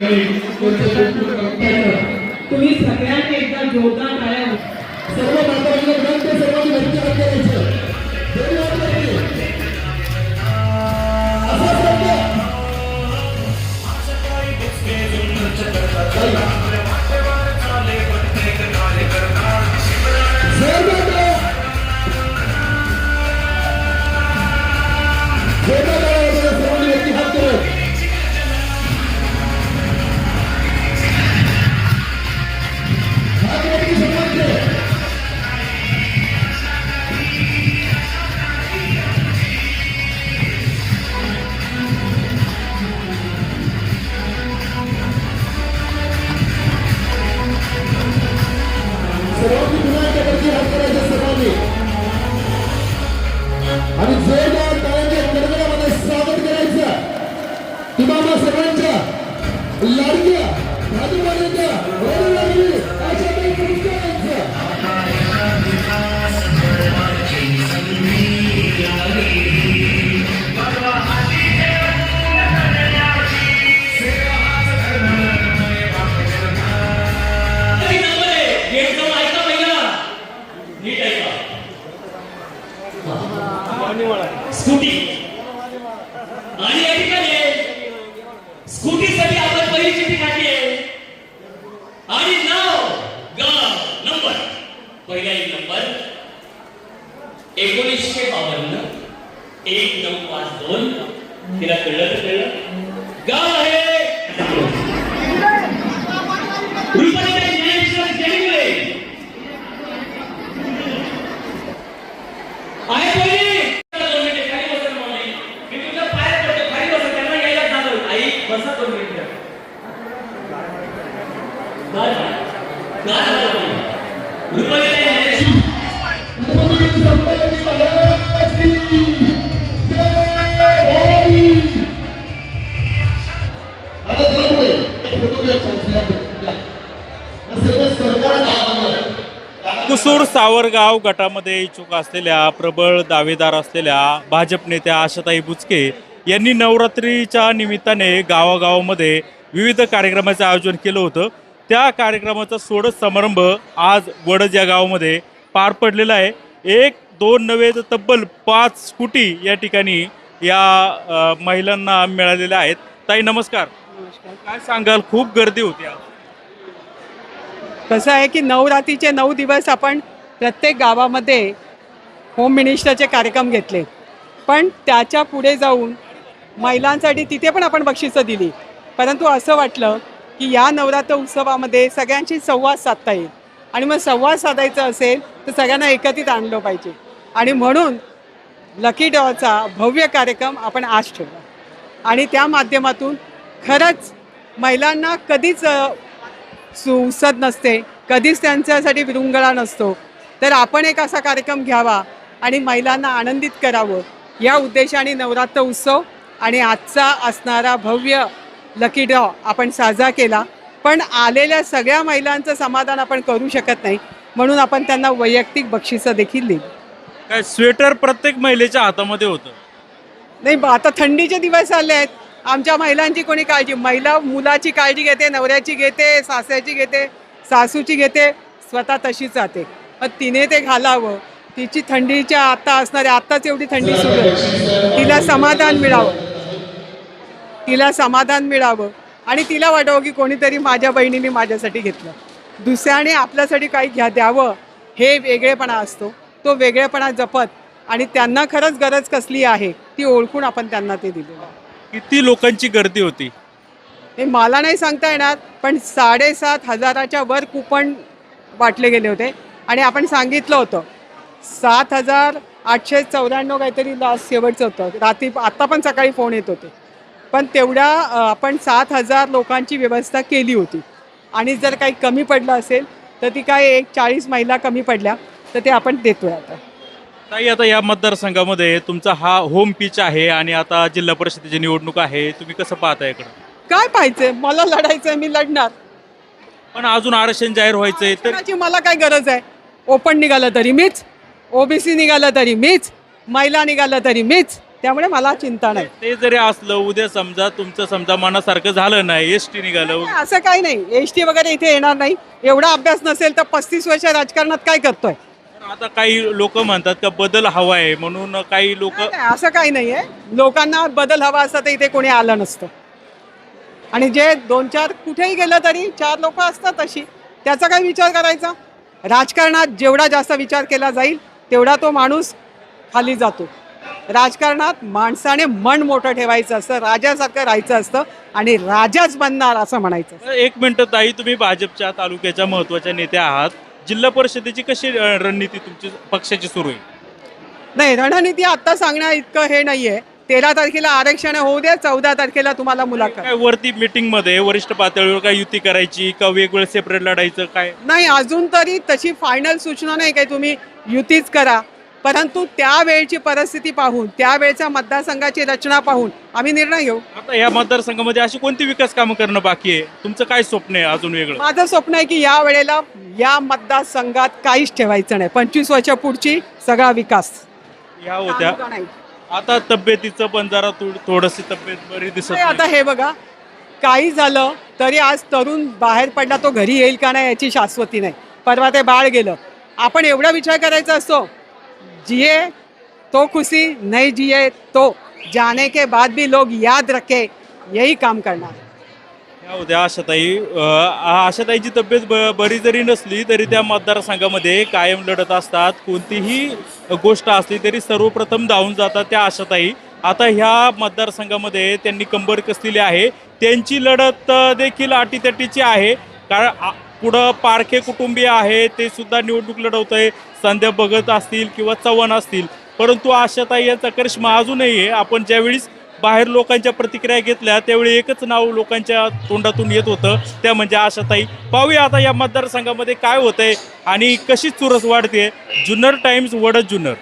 तुम्ही सगळ्यांनी एकदा जोरदार टाळ्या सर्व मातांना विनंती सर्वांनी वरती हात आणि जोरदार स्कूटी. आणि या ठिकाणी स्कूटीसाठी आपण पहिली चिठ्ठी काढली आहे. आणि नाव गाव नंबर. पहिला एक नंबर. एकोणीसशे बावन्न. एक नऊ पाच दोन. तिला कळलं तर कळलं. गाव आहे. रुपालीताई ज्ञानेश्वर जनिंगले आहे कोणी दोन मिनिटं खाली बसा ना माऊली. मी तुमच्या पायात पडतो खाली बसा त्यांना यायला जाणं आई बसा दोन मिनिटं गाल गाल गाल बोलू. रुपालीताई ज्ञानेश्वर आता चला पुढे. फोटो घ्या, चला, चला. सर्व सरकारांना कुसूर सावरगाव गटामध्ये इच्छुक असलेल्या प्रबळ दावेदार असलेल्या भाजप नेत्या आशाताई बुचके यांनी नवरात्रीच्या निमित्ताने गावागावामध्ये विविध कार्यक्रमाचं आयोजन केलं होतं. त्या कार्यक्रमाचा सोडत समारंभ आज वडज या गावामध्ये पार पडलेला आहे. एक दोन नव्हे तर तब्बल पाच स्कूटी या ठिकाणी या अ, महिलांना मिळालेल्या आहेत. ताई नमस्कार. काय सांगाल? खूप गर्दी होती आज. कसं आहे की नवरात्रीचे नऊ दिवस आपण प्रत्येक गावामध्ये होम मिनिस्टरचे कार्यक्रम घेतले. पण त्याच्या पुढे जाऊन महिलांसाठी तिथे पण आपण बक्षिसं दिली. परंतु असं वाटलं की या नवरात्र उत्सवामध्ये सगळ्यांशी संवाद साधता येईल. आणि मग संवाद साधायचा असेल तर सगळ्यांना एकत्रित आणलं पाहिजे. आणि म्हणून लकी डॉचा भव्य कार्यक्रम आपण आज ठेवला. आणि त्या माध्यमातून खरंच महिलांना कधीच सुसद नसते कधीच त्यांच्यासाठी विरुंगळा नसतो. तर आपण एक असा कार्यक्रम घ्यावा आणि महिलांना आनंदित करावं. या उद्देशाने नवरात्र उत्सव आणि आजचा असणारा भव्य लकी ड्रॉ आपण साजरा केला. पण आलेल्या सगळ्या महिलांचं समाधान आपण करू शकत नाही. म्हणून आपण त्यांना वैयक्तिक बक्षिसं देखील दिली. काय स्वेटर प्रत्येक महिलेच्या हातामध्ये होतं? नाही बा आता थंडीचे दिवस आले आहेत. आमच्या महिलांची कोणी काळजी? महिला मुलाची काळजी घेते नवऱ्याची घेते सासऱ्याची घेते सासूची घेते स्वतः तशीच जाते मग तिने ते घालावं. तिची थंडीच्या आता असणाऱ्या आत्ताच एवढी थंडी सुरू आहे. तिला समाधान मिळावं. तिला समाधान मिळावं आणि तिला वाटावं की कोणीतरी माझ्या बहिणीने माझ्यासाठी घेतलं. दुसऱ्याने आपल्यासाठी काही घ्या द्यावं हे वेगळेपणा असतो. तो वेगळेपणा जपत आणि त्यांना खरंच गरज कसली आहे ती ओळखून आपण त्यांना ते दिलेलं. किती लोकांची गर्दी होती? हे मला नाही सांगता येणार पण साडेसात हजाराच्या वर कुपन वाटले गेले होते. आणि आपण सांगितलं होतं सात हजार आठशे चौऱ्याण्णव काहीतरी लास्ट शेवटचं होतं. रात्री आत्ता पण सकाळी फोन येत होते. पण तेवढ्या आपण सात हजार लोकांची व्यवस्था केली होती. आणि जर काही कमी पडलं असेल तर ती काय एक चाळीस महिला कमी पडल्या तर ते आपण देतोय आता. ताई आता या मतदारसंघामध्ये तुमचा हा होम पिच आहे आणि आता जिल्हा परिषदेची निवडणूक आहे. तुम्ही कसं पाहता इकडं? काय पाहिजे मला लढायचं आहे मी लढणार. पण अजून आरक्षण जाहीर व्हायचंय तर मला काय गरज आहे? ओपन निघालं तरी मीच. ओबीसी निघालं तरी मीच. महिला निघालं तरी मीच. त्यामुळे मला चिंता नाही. ते जरी असलं उद्या समजा तुमचं समजा मनासारखं झालं नाही एस टी निघालं. नाही, असं काही नाही. एस टी वगैरे इथे येणार नाही. एवढा अभ्यास नसेल तर पस्तीस वर्ष राजकारणात काय करतोय? आता काही लोक म्हणतात का बदल हवा आहे. म्हणून काही लोक नाही, नाही, असं काही नाहीये. लोकांना बदल हवा असता तर इथे कोणी आलं नसतं. आणि जे दोन चार कुठेही गेलं तरी चार लोक असतात अशी त्याचा काय विचार करायचा? राजकारणात जेवढा जास्त विचार केला जाईल तेवढा तो माणूस खाली जातो. राजकारणात माणसाने मन मोठं ठेवायचं असतं राजासारखं राहायचं असतं आणि राजाच बनणार असं म्हणायचं असतं. एक मिनिट ताई तुम्ही भाजपच्या तालुक्याच्या महत्त्वाच्या नेत्या आहात. जिल्हा परिषदेची कशी रणनीती तुमची पक्षाची सुरू आहे नाही रणनीती आत्ता सांगण्या इतकं हे नाहीये. तेरा तारखेला आरक्षण होऊ द्या चौदा तारखेला तुम्हाला मुलाखत. काय वरती मीटिंगमध्ये वरिष्ठ पातळीवर काय युती करायची का वेगवेगळं सेपरेट लढायचं काय? नाही अजून तरी तशी फायनल सूचना नाही काही तुम्ही युतीच करा. परंतु त्यावेळची परिस्थिती पाहून त्यावेळच्या मतदारसंघाची रचना पाहून आम्ही निर्णय घेऊ. आता या मतदारसंघामध्ये अशी कोणती विकास कामं करणं बाकी आहे? तुमचं काय स्वप्न आहे अजून वेगळं? माझं स्वप्न आहे की या वेळेला या मतदारसंघात काहीच ठेवायचं नाही. पंचवीस वर्षा पुढची सगळा विकास. या होत्या. तालुका नाही. आता तब्येतीचं पण जरा थोडस तब्येत बरी दिसत नाही, आता नाही. हे बघा काही झालं तरी आज तरुण बाहेर पडला तो घरी येईल का नाही याची शाश्वती नाही. परवा ते बाळ गेलं. आपण एवढा विचार करायचा असतो जिये तो खुशी नहीं जिए तो। जाने के बाद भी लोग याद रखे यही काम करना है। या उद्या आशाताई? आशाताईची तब्येत ब- बरी जरी नसली तरी त्या मतदारसंघामध्ये कायम लढत असतात. कोणतीही गोष्ट असली तरी सर्वप्रथम धावून जातात त्या आशाताई. आता ह्या मतदारसंघामध्ये त्यांनी कंबर कसलेली आहे त्यांची लढत देखील अटीतटीची आहे. कारण आ- पुढं पारखे कुटुंबीय आहे ते सुद्धा निवडणूक लढवत आहे संध्या भगत असतील किंवा चव्हाण असतील. परंतु आशाताई यांचा करिश्मा अजूनही आहे. आपण ज्यावेळीस बाहेर लोकांच्या प्रतिक्रिया घेतल्या त्यावेळी एकच नाव लोकांच्या तोंडातून येत होतं. त्या म्हणजे आशाताई. पाहूया आता या मतदारसंघामध्ये काय होतंय आणि कशी चुरस वाढते. जुन्नर टाइम्स वडद जुन्नर.